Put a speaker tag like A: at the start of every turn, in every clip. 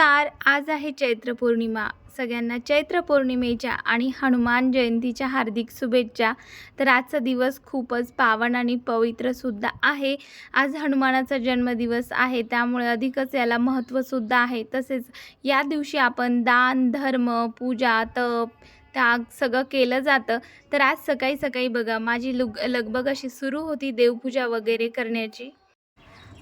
A: नमस्कार. आज आहे चैत्र पौर्णिमा. सगळ्यांना चैत्र पौर्णिमेच्या आणि हनुमान जयंतीच्या हार्दिक शुभेच्छा. तर आजचा दिवस खूपच पावन आणि पवित्रसुद्धा आहे. आज हनुमानाचा जन्मदिवस आहे. त्यामुळे अधिकच याला महत्त्वसुद्धा आहे. तसेच या दिवशी आपण दान धर्म पूजा तप त्याग सगळं केलं जातं. तर आज सकाळी सकाळी बघा माझी लुग लगबग अशी सुरू होती देवपूजा वगैरे करण्याची.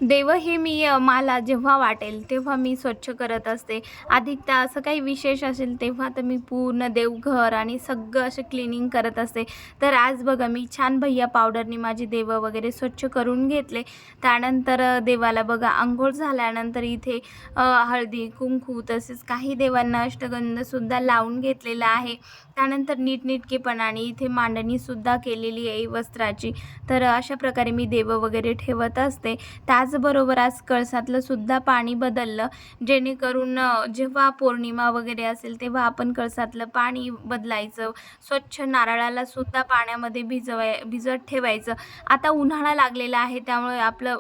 A: देव हे मी मला जेव्हा वाटेल तेव्हा मी स्वच्छ करत असते. अधिक असं काही विशेष असेल तेव्हा तर मी पूर्ण देवघर आणि सगळं असं क्लिनिंग करत असते. तर आज बघा मी छान भैया पावडरनी माझी देवं वगैरे स्वच्छ करून घेतले. त्यानंतर देवाला बघा आंघोळ झाल्यानंतर इथे हळदी कुंकू तसेच काही देवांना अष्टगंधसुद्धा लावून घेतलेला आहे. त्यानंतर नीटनेटकेपणाने इथे मांडणीसुद्धा केलेली आहे वस्त्राची. तर अशा प्रकारे मी देवं वगैरे ठेवत असते. त्याचबरोबर आज कळसातलं सुद्धा पाणी बदललं. जेणेकरून जेव्हा पौर्णिमा वगैरे असेल तेव्हा आपण कळसातलं पाणी बदलायचं. स्वच्छ नारळाला सुद्धा पाण्यामध्ये भिजवाय भिजत ठेवायचं. आता उन्हाळा लागलेला आहे त्यामुळे आपलं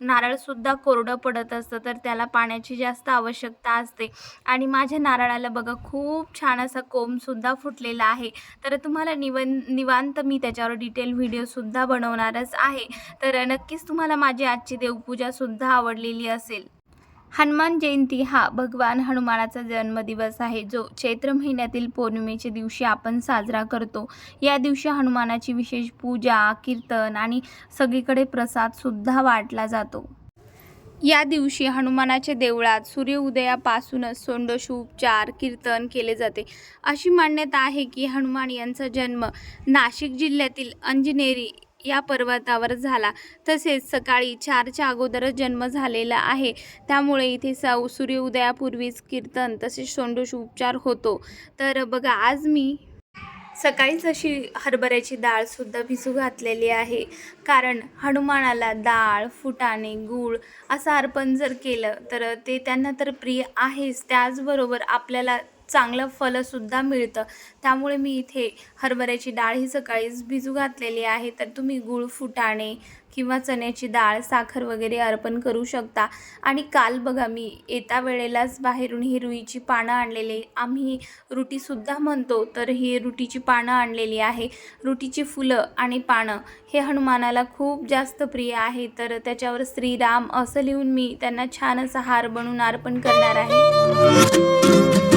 A: नारळसुद्धा कोरडं पडत असतं तर त्याला पाण्याची जास्त आवश्यकता असते. आणि माझ्या नारळाला बघा खूप छान असा कोंबसुद्धा फुटलेला आहे. तर तुम्हाला निवन निवांत मी त्याच्यावर डिटेल व्हिडिओसुद्धा बनवणारच आहे. तर नक्कीच तुम्हाला माझी आजची देवपूजासुद्धा आवडलेली असेल. हनुमान जयंती हा भगवान हनुमानाचा जन्मदिवस आहे. जो चैत्र महिन्यातील पौर्णिमेच्या दिवशी आपण साजरा करतो. या दिवशी हनुमानाची विशेष पूजा कीर्तन आणि सगळीकडे प्रसादसुद्धा वाटला जातो. या दिवशी हनुमानाच्या देवळात सूर्योदयापासूनच सोंडोषोपचार कीर्तन केले जाते. अशी मान्यता आहे की हनुमान यांचा जन्म नाशिक जिल्ह्यातील अंजनेरी या पर्वतावर झाला. तसेच सकाळी चारच्या अगोदरच जन्म झालेला आहे. त्यामुळे इथे सौ सूर्योदयापूर्वीच कीर्तन तसेच सोंडोषोपचार होतो. तर बघा आज मी सकाळीच अशी हरभऱ्याची डाळसुद्धा भिजू घातलेली आहे. कारण हनुमानाला डाळ फुटाणे गूळ असं अर्पण जर केलं तर ते त्यांना तर प्रिय आहेच. त्याचबरोबर आपल्याला चांगलं फलंसुद्धा मिळतं. त्यामुळे मी इथे हरभऱ्याची डाळ ही सकाळीच भिजू घातलेली आहे. तर तुम्ही गूळ फुटाणे किंवा चण्याची डाळ साखर वगैरे अर्पण करू शकता. आणि काल बघा मी येता वेळेलाच बाहेरून ही रुईची पानं आणलेली. आम्ही रुटीसुद्धा म्हणतो तर ही रुटीची पानं आणलेली आहे. रुटीची फुलं आणि पानं हे हनुमानाला खूप जास्त प्रिय आहे. तर त्याच्यावर श्रीराम असं लिहून मी त्यांना छान असा हार बनवून अर्पण करणार आहे.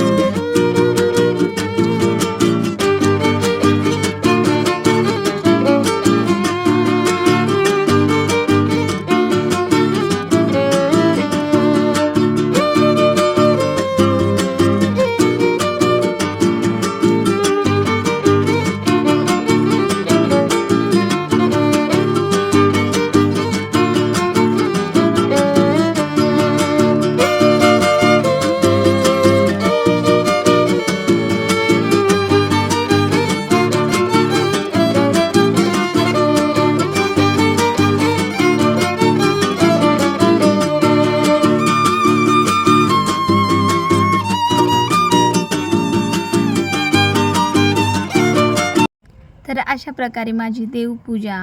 A: अशा प्रकारे माझी देवपूजा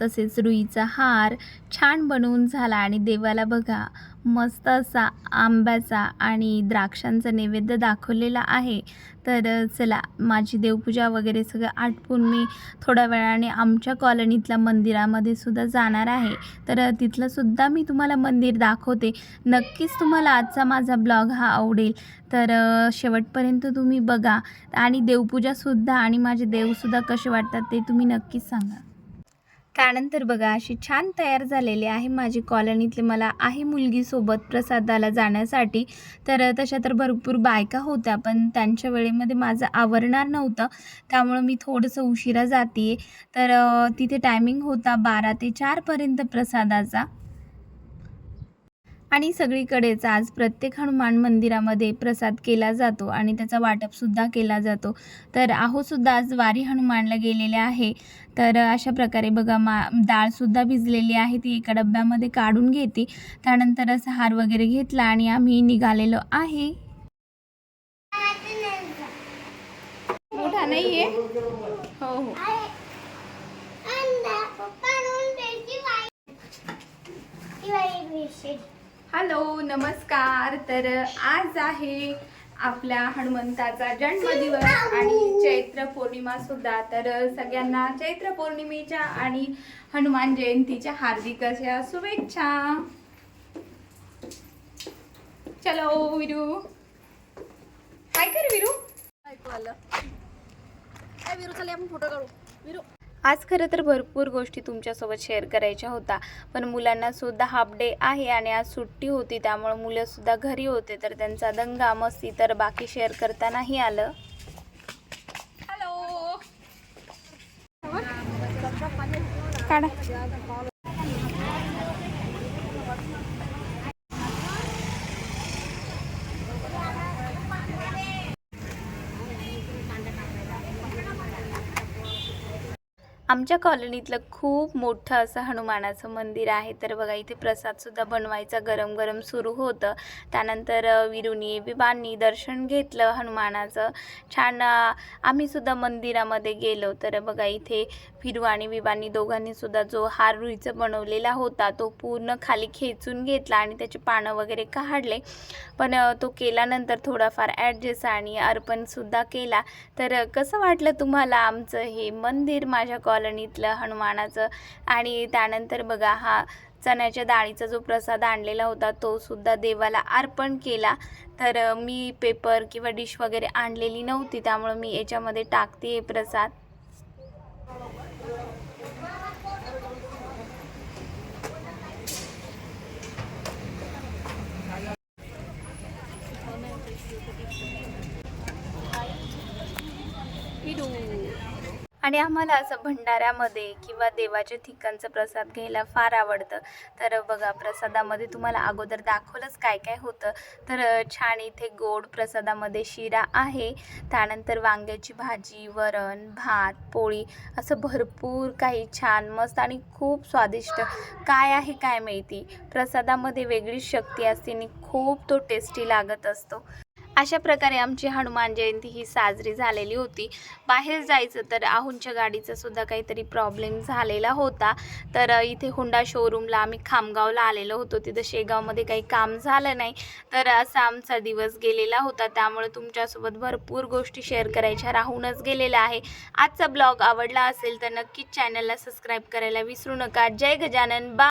A: तसेच रुईचा हार छान बनवून झाला. आणि देवाला बघा मस्त असा आंब्याचा आणि द्राक्षांचा नैवेद्य दाखवलेला आहे. तर चला माझी देवपूजा वगैरे सगळं आटपून मी थोड्या वेळाने आमच्या कॉलनीतल्या मंदिरामध्ये सुद्धा जाणार आहे. तर तिथलंसुद्धा मी तुम्हाला मंदिर दाखवते. नक्कीच तुम्हाला आजचा माझा ब्लॉग हा आवडेल. तर शेवटपर्यंत तुम्ही बघा. आणि देवपूजासुद्धा आणि माझे देवसुद्धा कसे वाटतात ते तुम्ही नक्कीच सांगा. त्यानंतर बघा अशी छान तयार झालेली आहे माझी कॉलनीतली मला आहे मुलगीसोबत प्रसादाला जाण्यासाठी. तर तशा तर भरपूर बायका होत्या पण त्यांच्या वेळेमध्ये माझं आवरणार नव्हतं. त्यामुळं मी थोडंसं उशिरा जाते तर तिथे टायमिंग होता बारा ते चारपर्यंत प्रसादाचा. आणि सगळीकडेच आज प्रत्येक हनुमान मंदिरामध्ये प्रसाद केला जातो आणि त्याचा वाटपसुद्धा केला जातो. तर आहोसुद्धा आज वारी हनुमानला गेलेले आहे. तर अशा प्रकारे बघा मा डाळसुद्धा भिजलेली आहे ती एका डब्यामध्ये काढून घेते. त्यानंतरच हार वगैरे घेतला आणि आम्ही निघालेलो आहे. मोठा नाही आहे हो. हो हॅलो नमस्कार. तर आज आहे आपल्या हनुमंताचा जन्मदिवस आणि चैत्र पौर्णिमा सुद्धा. तर सगळ्यांना चैत्र पौर्णिमेच्या आणि हनुमान जयंतीच्या हार्दिक अशा शुभेच्छा. चलो विरू. काय कर विरू?
B: ऐकू आलं. काय विरू चालले आपण फोटो काढू. विरू.
A: आज खरं तर भरपूर गोष्टी तुमच्यासोबत शेअर करायच्या होत्या पण मुलांना सुद्धा हाफ डे आहे आणि आज सुट्टी होती त्यामुळे मुलं सुद्धा घरी होते. तर त्यांचा दंगा मस्ती तर बाकी शेअर करता नाही आलं हॅलो काढा आमच्या कॉलनीतलं खूप मोठं असं हनुमानाचं मंदिर आहे. तर बघा इथे प्रसादसुद्धा बनवायचा गरम गरम सुरू होतं. त्यानंतर विरुनी विबांनी दर्शन घेतलं हनुमानाचं. छान आम्हीसुद्धा मंदिरामध्ये गेलो. तर बघा इथे विरू आणि विबांनी दोघांनीसुद्धा जो हार रुईचं बनवलेला होता तो पूर्ण खाली खेचून घेतला आणि त्याचे पानं वगैरे काढले. पण तो केल्यानंतर थोडाफार ॲडजस्ट आणि अर्पणसुद्धा केला. तर कसं वाटलं तुम्हाला आमचं हे मंदिर माझ्या कॉलनीतलं हनुमानाचं. आणि त्यानंतर बघा हा चण्याच्या डाळीचा जो प्रसाद आणलेला होता तो सुद्धा देवाला अर्पण केला. तर मी पेपर किंवा डिश वगैरे आणलेली नव्हती त्यामुळं मी याच्यामध्ये टाकते प्रसाद. आणि आम्हाला असं भंडाऱ्यामध्ये किंवा देवाच्या ठिकाणचं प्रसाद घ्यायला फार आवडतं. तर बघा प्रसादामध्ये तुम्हाला अगोदर दाखवलंच काय काय होतं. तर छान इथे गोड प्रसादामध्ये शिरा आहे. त्यानंतर वांग्याची भाजी वरण भात पोळी असं भरपूर काही छान मस्त आणि खूप स्वादिष्ट. काय आहे काय माहिती? प्रसादामध्ये वेगळीच शक्ती असते आणि खूप तो टेस्टी लागत असतो. अशा प्रकारे आमची हनुमान जयंती ही साजरी झालेली होती. बाहेर जायचं तर आहुंच्या गाडीचा सुद्धा काहीतरी प्रॉब्लेम झालेला होता. तर इथे हुंडा शोरूमला आम्ही खामगावला आलेलो होतो. तिथं शेगावमध्ये काही काम झालं नाही. तर असा आमचा दिवस गेलेला होता. त्यामुळे तुमच्यासोबत भरपूर गोष्टी शेअर करायच्या राहूनच गेलेल्या आहे. आजचा ब्लॉग आवडला असेल तर नक्कीच चॅनलला सबस्क्राईब करायला विसरू नका. जय गजानन. बा